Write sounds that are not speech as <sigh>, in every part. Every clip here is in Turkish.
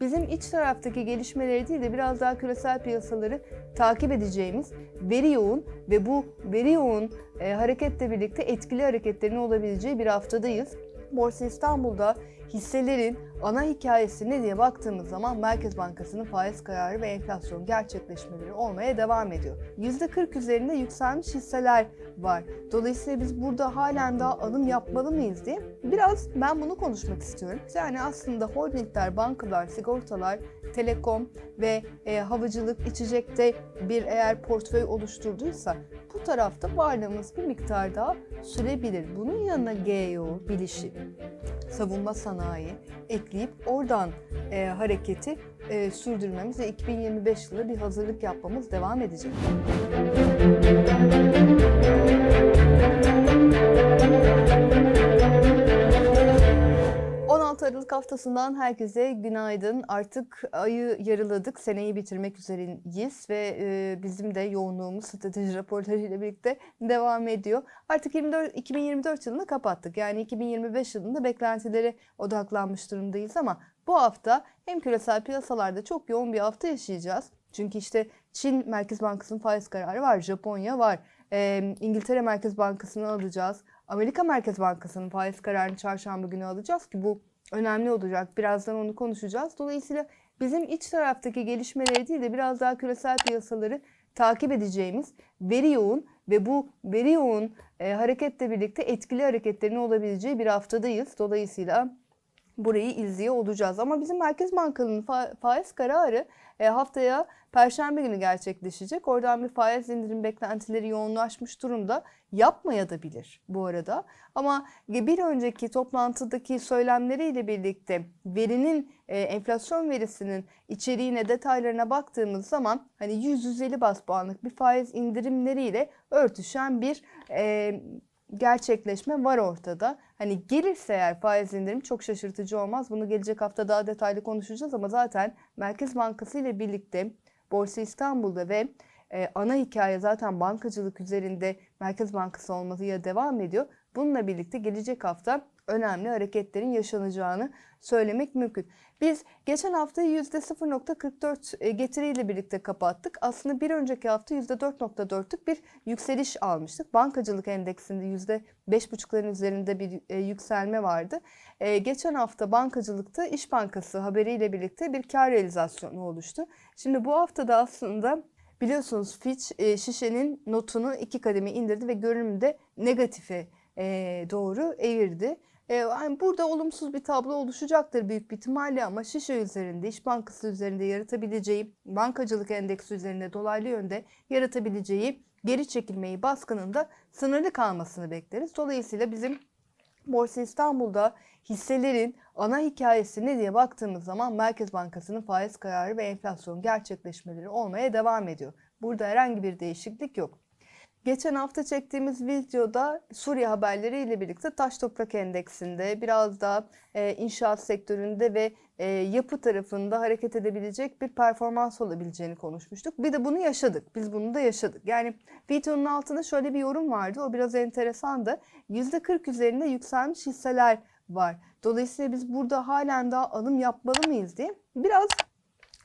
bizim iç taraftaki gelişmeleri değil de biraz daha küresel piyasaları takip edeceğimiz veri yoğun ve bu veri yoğun e, hareketle birlikte etkili hareketlerin olabileceği bir haftadayız. Borsa İstanbul'da hisselerin ana hikayesi ne diye baktığımız zaman Merkez Bankası'nın faiz kararı ve enflasyon gerçekleşmeleri olmaya devam ediyor. %40 üzerinde yükselmiş hisseler var. Dolayısıyla biz burada halen daha alım yapmalı mıyız diye biraz ben bunu konuşmak istiyorum. Yani aslında holdingler, bankalar, sigortalar, telekom ve e, havacılık, içecekte bir eğer portföy oluşturduysa bu tarafta varlığımız bir miktar daha sürebilir. Bunun yanına GEO, bilişim, savunma sanayi ekleyip oradan e, hareketi e, sürdürmemiz ve 2025 yılı bir hazırlık yapmamız devam edecek. 16 Aralık haftasından herkese günaydın. Artık ayı yarıladık, seneyi bitirmek üzereyiz ve e, bizim de yoğunluğumuz strateji raporlarıyla birlikte devam ediyor. Artık 24, 2024 yılını kapattık. Yani 2025 yılında beklentilere odaklanmış durumdayız ama bu hafta hem küresel piyasalarda çok yoğun bir hafta yaşayacağız. Çünkü işte Çin Merkez Bankası'nın faiz kararı var, Japonya var, e, İngiltere Merkez Bankası'nı alacağız. Amerika Merkez Bankası'nın faiz kararını çarşamba günü alacağız ki bu önemli olacak. Birazdan onu konuşacağız. Dolayısıyla bizim iç taraftaki gelişmeleri değil de biraz daha küresel piyasaları takip edeceğimiz veri yoğun ve bu veri yoğun e, hareketle birlikte etkili hareketlerin olabileceği bir haftadayız. Dolayısıyla burayı izliyor olacağız. Ama bizim Merkez Bankası'nın fa- faiz kararı e, haftaya Perşembe günü gerçekleşecek. Oradan bir faiz indirim beklentileri yoğunlaşmış durumda. Yapmaya da bilir bu arada. Ama bir önceki toplantıdaki söylemleriyle birlikte verinin e, enflasyon verisinin içeriğine detaylarına baktığımız zaman hani 100-150 bas puanlık bir faiz indirimleriyle örtüşen bir e, gerçekleşme var ortada. Hani gelirse eğer faiz indirim çok şaşırtıcı olmaz. Bunu gelecek hafta daha detaylı konuşacağız ama zaten Merkez Bankası ile birlikte Borsa İstanbul'da ve e, ana hikaye zaten bankacılık üzerinde Merkez Bankası olmasıyla devam ediyor. Bununla birlikte gelecek hafta önemli hareketlerin yaşanacağını söylemek mümkün. Biz geçen haftayı %0.44 e, getiriyle birlikte kapattık. Aslında bir önceki hafta %4.4'lük bir yükseliş almıştık. Bankacılık endeksinde %5.5'ların üzerinde bir e, yükselme vardı. E, geçen hafta bankacılıkta İş Bankası haberiyle birlikte bir kar realizasyonu oluştu. Şimdi bu haftada aslında biliyorsunuz Fitch şişenin notunu iki kademe indirdi ve görünümde negatife doğru evirdi. Yani burada olumsuz bir tablo oluşacaktır büyük bir ihtimalle ama şişe üzerinde, İş Bankası üzerinde yaratabileceği, bankacılık endeksi üzerinde dolaylı yönde yaratabileceği geri çekilmeyi baskının da sınırlı kalmasını bekleriz. Dolayısıyla bizim Borsa İstanbul'da hisselerin ana hikayesi ne diye baktığımız zaman Merkez Bankası'nın faiz kararı ve enflasyon gerçekleşmeleri olmaya devam ediyor. Burada herhangi bir değişiklik yok. Geçen hafta çektiğimiz videoda Suriye haberleri ile birlikte taş toprak endeksinde biraz daha e, inşaat sektöründe ve e, yapı tarafında hareket edebilecek bir performans olabileceğini konuşmuştuk. Bir de bunu yaşadık. Biz bunu da yaşadık. Yani videonun altında şöyle bir yorum vardı. O biraz enteresandı. %40 üzerinde yükselmiş hisseler var. Dolayısıyla biz burada halen daha alım yapmalı mıyız diye biraz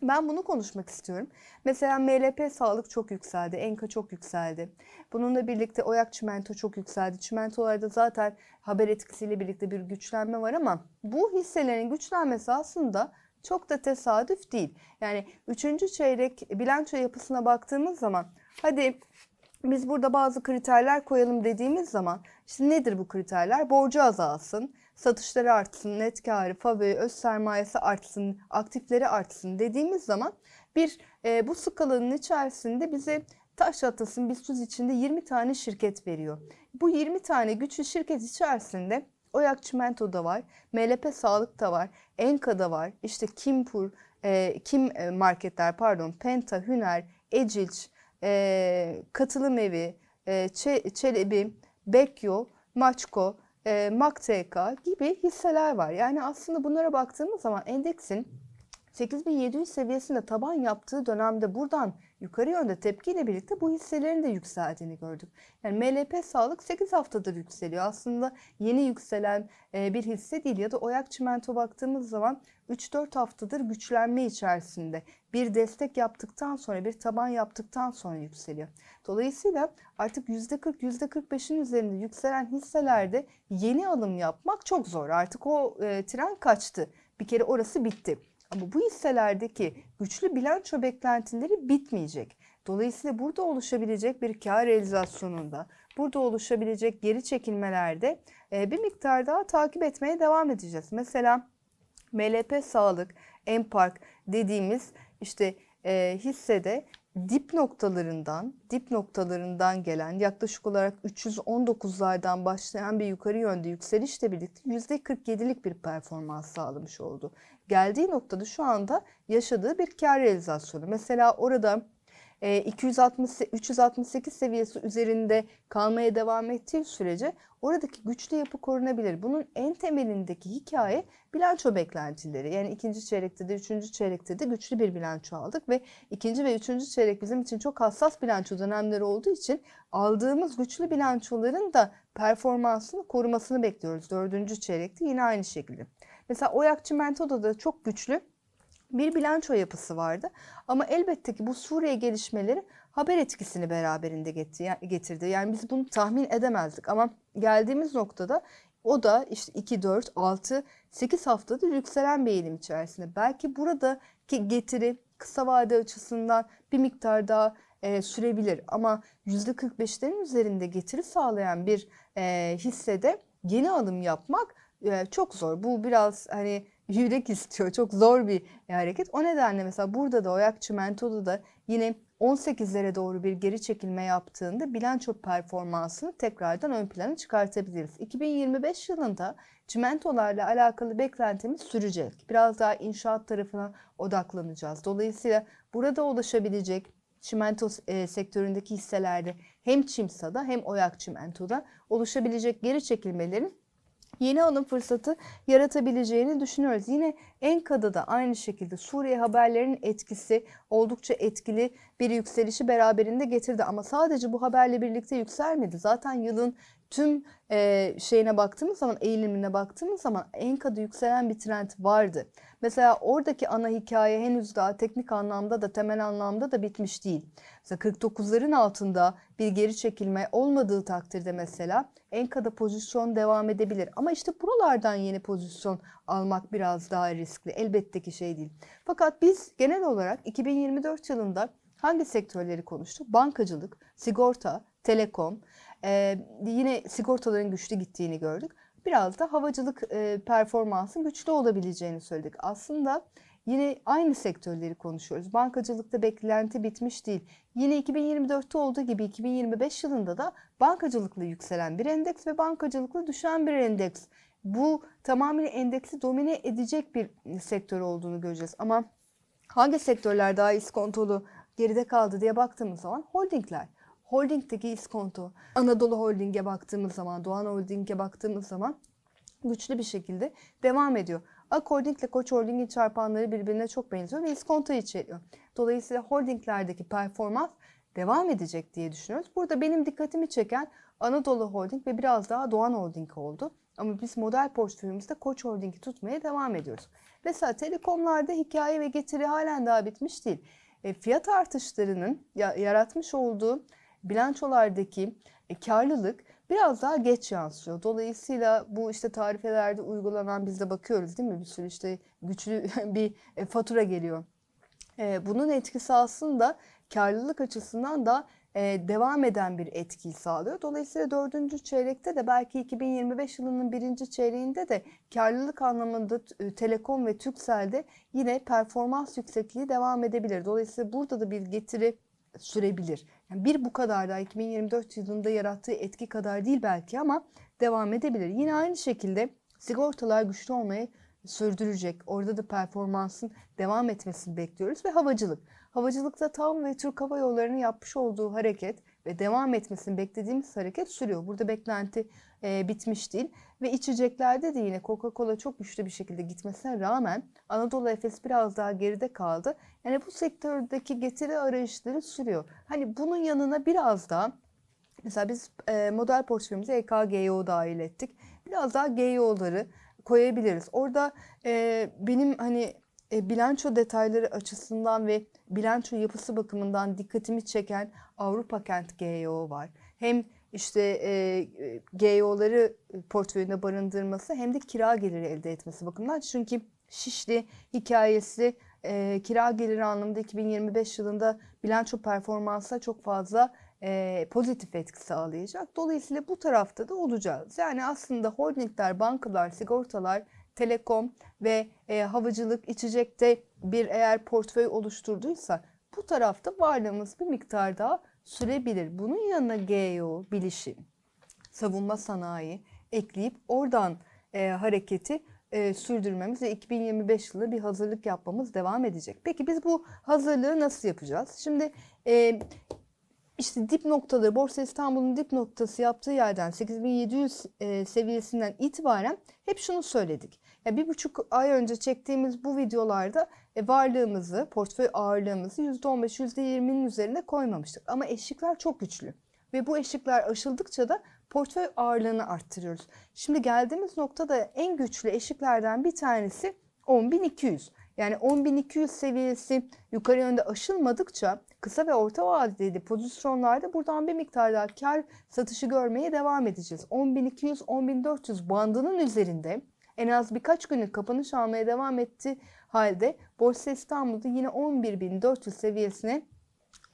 ben bunu konuşmak istiyorum. Mesela MLP sağlık çok yükseldi, Enka çok yükseldi. Bununla birlikte Oyak Çimento çok yükseldi. Çimentolarda zaten haber etkisiyle birlikte bir güçlenme var ama bu hisselerin güçlenmesi aslında çok da tesadüf değil. Yani 3. çeyrek bilanço yapısına baktığımız zaman hadi biz burada bazı kriterler koyalım dediğimiz zaman işte nedir bu kriterler? Borcu azalsın, satışları artsın, net karı, favori, öz sermayesi artsın, aktifleri artsın dediğimiz zaman bir e, bu skalanın içerisinde bize taş atasın BIST içinde 20 tane şirket veriyor. Bu 20 tane güçlü şirket içerisinde Oyak Çimento'da var, MLP Sağlık'ta var, Enka'da var, işte Kimpur, e, Kim e, Marketler pardon, Penta, Hüner, Ecilç, e, Katılım Evi, e, Çe, Çelebi, Bekyo, Maçko, e, MakTK gibi hisseler var. Yani aslında bunlara baktığımız zaman endeksin 8700 seviyesinde taban yaptığı dönemde buradan yukarı yönde tepkiyle birlikte bu hisselerin de yükseldiğini gördük. Yani MLP Sağlık 8 haftadır yükseliyor. Aslında yeni yükselen e, bir hisse değil ya da Oyak Çimento baktığımız zaman 3-4 haftadır güçlenme içerisinde. Bir destek yaptıktan sonra, bir taban yaptıktan sonra yükseliyor. Dolayısıyla artık %40, %45'in üzerinde yükselen hisselerde yeni alım yapmak çok zor. Artık o e, tren kaçtı. Bir kere orası bitti. Ama bu hisselerdeki güçlü bilanço beklentileri bitmeyecek. Dolayısıyla burada oluşabilecek bir kar realizasyonunda, burada oluşabilecek geri çekilmelerde e, bir miktar daha takip etmeye devam edeceğiz. Mesela MLP Sağlık, Empark dediğimiz işte e, hissede dip noktalarından, dip noktalarından gelen yaklaşık olarak 319'lardan başlayan bir yukarı yönde yükselişle birlikte %47'lik bir performans sağlamış oldu. Geldiği noktada şu anda yaşadığı bir kar realizasyonu. Mesela orada 260 368 seviyesi üzerinde kalmaya devam ettiği sürece oradaki güçlü yapı korunabilir. Bunun en temelindeki hikaye bilanço beklentileri. Yani ikinci çeyrekte de üçüncü çeyrekte de güçlü bir bilanço aldık ve ikinci ve üçüncü çeyrek bizim için çok hassas bilanço dönemleri olduğu için aldığımız güçlü bilançoların da performansını korumasını bekliyoruz. Dördüncü çeyrekte yine aynı şekilde. Mesela Oyak Çimento'da da çok güçlü bir bilanço yapısı vardı. Ama elbette ki bu Suriye gelişmeleri haber etkisini beraberinde getirdi. Yani biz bunu tahmin edemezdik ama geldiğimiz noktada o da işte 2, 4, 6, 8 haftadır yükselen bir eğilim içerisinde. Belki buradaki getiri kısa vade açısından bir miktar daha e, sürebilir ama %45'lerin üzerinde getiri sağlayan bir e, hissede yeni alım yapmak e, çok zor. Bu biraz hani yürek istiyor. Çok zor bir hareket. O nedenle mesela burada da Oyak Çimento'da da yine 18'lere doğru bir geri çekilme yaptığında bilanço performansını tekrardan ön plana çıkartabiliriz. 2025 yılında çimentolarla alakalı beklentimiz sürecek. Biraz daha inşaat tarafına odaklanacağız. Dolayısıyla burada ulaşabilecek çimento e, sektöründeki hisselerde hem Çimsa'da hem Oyak Çimento'da oluşabilecek geri çekilmelerin yeni alım fırsatı yaratabileceğini düşünüyoruz. Yine Enka'da da aynı şekilde Suriye haberlerinin etkisi oldukça etkili bir yükselişi beraberinde getirdi. Ama sadece bu haberle birlikte yükselmedi. Zaten yılın tüm e, şeyine baktığımız zaman, eğilimine baktığımız zaman Enka'da yükselen bir trend vardı. Mesela oradaki ana hikaye henüz daha teknik anlamda da temel anlamda da bitmiş değil. Mesela 49'ların altında bir geri çekilme olmadığı takdirde mesela Enka'da pozisyon devam edebilir. Ama işte buralardan yeni pozisyon almak biraz daha riskli. Elbette ki şey değil. Fakat biz genel olarak 2024 yılında hangi sektörleri konuştuk? Bankacılık, sigorta, telekom, ee, yine sigortaların güçlü gittiğini gördük. Biraz da havacılık e, performansın güçlü olabileceğini söyledik. Aslında yine aynı sektörleri konuşuyoruz. Bankacılıkta beklenti bitmiş değil. Yine 2024'te olduğu gibi 2025 yılında da bankacılıkla yükselen bir endeks ve bankacılıkla düşen bir endeks. Bu tamamen endeksi domine edecek bir sektör olduğunu göreceğiz. Ama hangi sektörler daha iskontolu geride kaldı diye baktığımız zaman holdingler. Holding'deki iskonto, Anadolu Holding'e baktığımız zaman, Doğan Holding'e baktığımız zaman güçlü bir şekilde devam ediyor. Ak Holding ile Koç Holding'in çarpanları birbirine çok benziyor ve iskonto içeriyor. Dolayısıyla holdinglerdeki performans devam edecek diye düşünüyoruz. Burada benim dikkatimi çeken Anadolu Holding ve biraz daha Doğan Holding oldu. Ama biz model portföyümüzde Koç Holding'i tutmaya devam ediyoruz. Mesela telekomlarda hikaye ve getiri halen daha bitmiş değil. E, fiyat artışlarının yaratmış olduğu bilançolardaki e, karlılık biraz daha geç yansıyor. Dolayısıyla bu işte tarifelerde uygulanan biz de bakıyoruz değil mi? Bir sürü işte güçlü <laughs> bir e, fatura geliyor. Bunun etkisi aslında karlılık açısından da devam eden bir etkiyi sağlıyor. Dolayısıyla dördüncü çeyrekte de belki 2025 yılının birinci çeyreğinde de karlılık anlamında e, Telekom ve Turkcell'de yine performans yüksekliği devam edebilir. Dolayısıyla burada da bir getiri sürebilir. Yani bir bu kadar da 2024 yılında yarattığı etki kadar değil belki ama devam edebilir. Yine aynı şekilde sigortalar güçlü olmaya sürdürecek. Orada da performansın devam etmesini bekliyoruz ve havacılık. Havacılıkta TAV ve Türk Hava Yolları'nın yapmış olduğu hareket ve devam etmesini beklediğimiz hareket sürüyor. Burada beklenti e, bitmiş değil ve içeceklerde de yine Coca-Cola çok güçlü bir şekilde gitmesine rağmen Anadolu Efes biraz daha geride kaldı. Yani bu sektördeki getiri arayışları sürüyor. Hani bunun yanına biraz daha mesela biz e, model portföyümüze EKGO dahil ettik. Biraz daha GEO'ları koyabiliriz. Orada e, benim hani e, bilanço detayları açısından ve bilanço yapısı bakımından dikkatimi çeken Avrupa Kent GEO var. Hem işte e, GEO'ları portföyünde barındırması hem de kira geliri elde etmesi bakımından. Çünkü Şişli hikayesi e, kira geliri anlamında 2025 yılında bilanço performansa çok fazla e, pozitif etki sağlayacak. Dolayısıyla bu tarafta da olacağız. Yani aslında holdingler, bankalar, sigortalar, telekom ve e, havacılık, içecekte bir eğer portföy oluşturduysa bu tarafta varlığımız bir miktar daha sürebilir. Bunun yanına GEO, bilişim, savunma sanayi ekleyip oradan e, hareketi e, sürdürmemiz ve 2025 yılı bir hazırlık yapmamız devam edecek. Peki biz bu hazırlığı nasıl yapacağız? Şimdi e, işte dip noktaları Borsa İstanbul'un dip noktası yaptığı yerden 8700 e, seviyesinden itibaren hep şunu söyledik. Bir buçuk ay önce çektiğimiz bu videolarda e, varlığımızı, portföy ağırlığımızı %15, %20'nin üzerine koymamıştık. Ama eşikler çok güçlü. Ve bu eşikler aşıldıkça da portföy ağırlığını arttırıyoruz. Şimdi geldiğimiz noktada en güçlü eşiklerden bir tanesi 10.200. Yani 10.200 seviyesi yukarı yönde aşılmadıkça kısa ve orta vadeli pozisyonlarda buradan bir miktar daha kar satışı görmeye devam edeceğiz. 10.200-10.400 bandının üzerinde en az birkaç günlük kapanış almaya devam ettiği halde Borsa İstanbul'da yine 11.400 seviyesine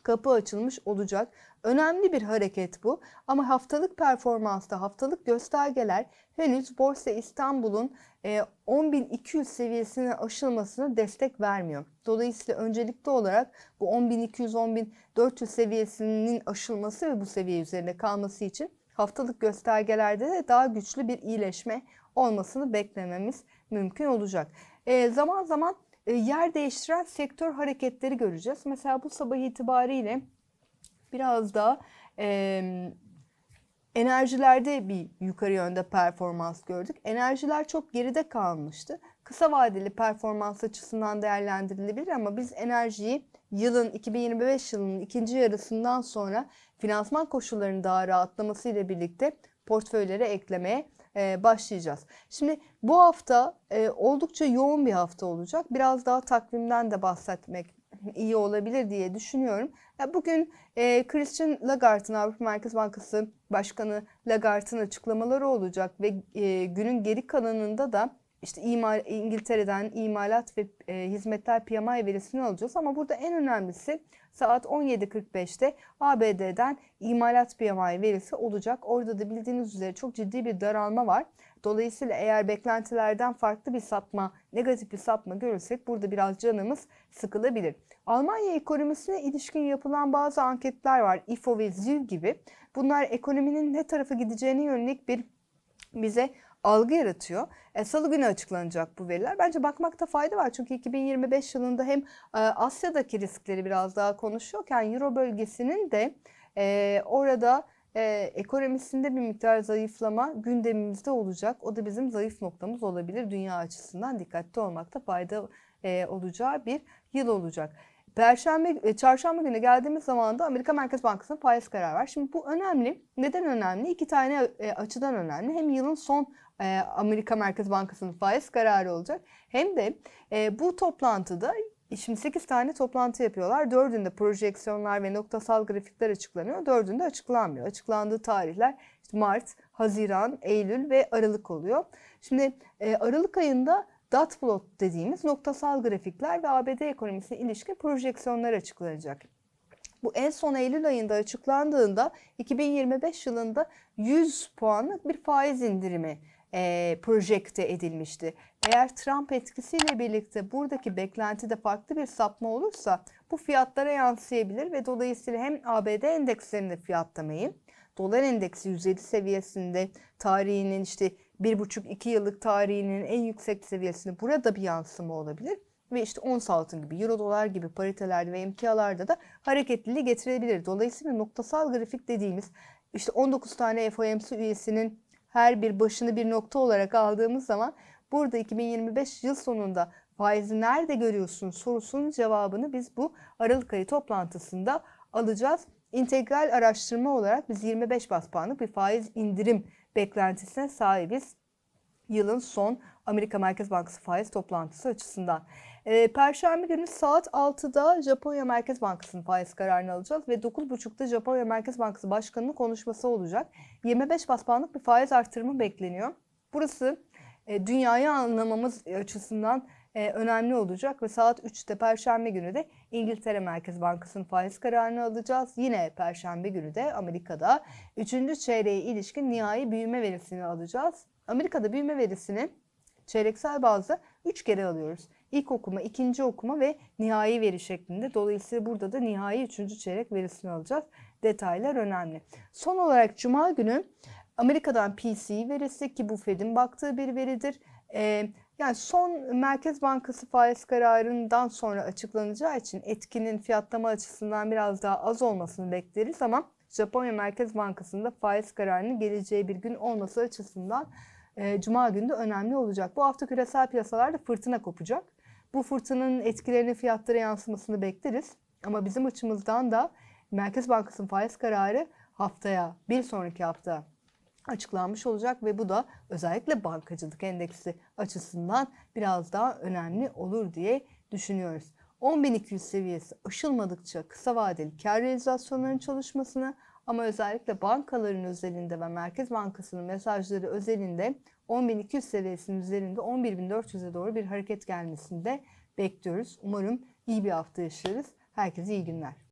kapı açılmış olacak. Önemli bir hareket bu ama haftalık performansta haftalık göstergeler henüz Borsa İstanbul'un 10.200 seviyesine aşılmasına destek vermiyor. Dolayısıyla öncelikli olarak bu 10.200-10.400 seviyesinin aşılması ve bu seviye üzerinde kalması için haftalık göstergelerde de daha güçlü bir iyileşme olmasını beklememiz mümkün olacak. E, zaman zaman e, yer değiştiren sektör hareketleri göreceğiz. Mesela bu sabah itibariyle biraz daha e, enerjilerde bir yukarı yönde performans gördük. Enerjiler çok geride kalmıştı. Kısa vadeli performans açısından değerlendirilebilir ama biz enerjiyi yılın 2025 yılının ikinci yarısından sonra finansman koşullarının daha rahatlaması ile birlikte portföylere eklemeye e, başlayacağız. Şimdi bu hafta e, oldukça yoğun bir hafta olacak. Biraz daha takvimden de bahsetmek iyi olabilir diye düşünüyorum. Bugün e, Christian Lagarde'ın Avrupa Merkez Bankası Başkanı Lagarde'ın açıklamaları olacak ve e, günün geri kalanında da işte imal, İngiltere'den imalat ve e, hizmetler PMI verisini alacağız. Ama burada en önemlisi saat 17.45'te ABD'den imalat PMI verisi olacak. Orada da bildiğiniz üzere çok ciddi bir daralma var. Dolayısıyla eğer beklentilerden farklı bir sapma, negatif bir sapma görürsek burada biraz canımız sıkılabilir. Almanya ekonomisine ilişkin yapılan bazı anketler var. IFO ve ZÜ gibi. Bunlar ekonominin ne tarafa gideceğine yönelik bir bize algı yaratıyor. E, Salı günü açıklanacak bu veriler. Bence bakmakta fayda var. Çünkü 2025 yılında hem e, Asya'daki riskleri biraz daha konuşuyorken Euro bölgesinin de e, orada e, ekonomisinde bir miktar zayıflama gündemimizde olacak. O da bizim zayıf noktamız olabilir. Dünya açısından dikkatli olmakta fayda e, olacağı bir yıl olacak. Perşembe, e, çarşamba günü geldiğimiz zaman da Amerika Merkez Bankası'nın faiz kararı var. Şimdi bu önemli. Neden önemli? İki tane e, açıdan önemli. Hem yılın son e, Amerika Merkez Bankası'nın faiz kararı olacak. Hem de bu toplantıda Şimdi 8 tane toplantı yapıyorlar. Dördünde projeksiyonlar ve noktasal grafikler açıklanıyor. Dördünde açıklanmıyor. Açıklandığı tarihler işte Mart, Haziran, Eylül ve Aralık oluyor. Şimdi Aralık ayında dot plot dediğimiz noktasal grafikler ve ABD ekonomisine ilişkin projeksiyonlar açıklanacak. Bu en son Eylül ayında açıklandığında 2025 yılında 100 puanlık bir faiz indirimi e, projekte edilmişti. Eğer Trump etkisiyle birlikte buradaki beklentide farklı bir sapma olursa bu fiyatlara yansıyabilir ve dolayısıyla hem ABD endekslerinde fiyatlamayı, dolar endeksi 107 seviyesinde tarihinin işte 1,5-2 yıllık tarihinin en yüksek seviyesinde burada bir yansıma olabilir. Ve işte ons altın gibi, euro dolar gibi paritelerde ve emtialarda da hareketliliği getirebilir. Dolayısıyla noktasal grafik dediğimiz işte 19 tane FOMC üyesinin her bir başını bir nokta olarak aldığımız zaman burada 2025 yıl sonunda faizi nerede görüyorsun sorusunun cevabını biz bu Aralık ayı toplantısında alacağız. İntegral araştırma olarak biz 25 bas puanlık bir faiz indirim beklentisine sahibiz. Yılın son Amerika Merkez Bankası faiz toplantısı açısından. Ee, Perşembe günü saat 6'da Japonya Merkez Bankası'nın faiz kararını alacağız ve 9.30'da Japonya Merkez Bankası Başkanı'nın konuşması olacak. 25 bas puanlık bir faiz artırımı bekleniyor. Burası e, dünyayı anlamamız açısından e, önemli olacak ve saat 3'te Perşembe günü de İngiltere Merkez Bankası'nın faiz kararını alacağız. Yine Perşembe günü de Amerika'da 3. çeyreğe ilişkin nihai büyüme verisini alacağız. Amerika'da büyüme verisini çeyreksel bazda 3 kere alıyoruz. İlk okuma, ikinci okuma ve nihai veri şeklinde. Dolayısıyla burada da nihai 3. çeyrek verisini alacağız. Detaylar önemli. Son olarak Cuma günü Amerika'dan PCE verisi ki bu Fed'in baktığı bir veridir. Ee, yani son Merkez Bankası faiz kararından sonra açıklanacağı için etkinin fiyatlama açısından biraz daha az olmasını bekleriz ama Japonya Merkez Bankası'nda faiz kararının geleceği bir gün olması açısından e, Cuma günü de önemli olacak. Bu hafta küresel piyasalarda fırtına kopacak. Bu fırtınanın etkilerini fiyatlara yansımasını bekleriz. Ama bizim açımızdan da Merkez Bankası'nın faiz kararı haftaya, bir sonraki hafta açıklanmış olacak ve bu da özellikle bankacılık endeksi açısından biraz daha önemli olur diye düşünüyoruz. 10.200 seviyesi aşılmadıkça kısa vadeli kar realizasyonlarının çalışmasını ama özellikle bankaların özelinde ve Merkez Bankası'nın mesajları özelinde 10.200 seviyesinin üzerinde 11.400'e doğru bir hareket gelmesini de bekliyoruz. Umarım iyi bir hafta yaşarız. Herkese iyi günler.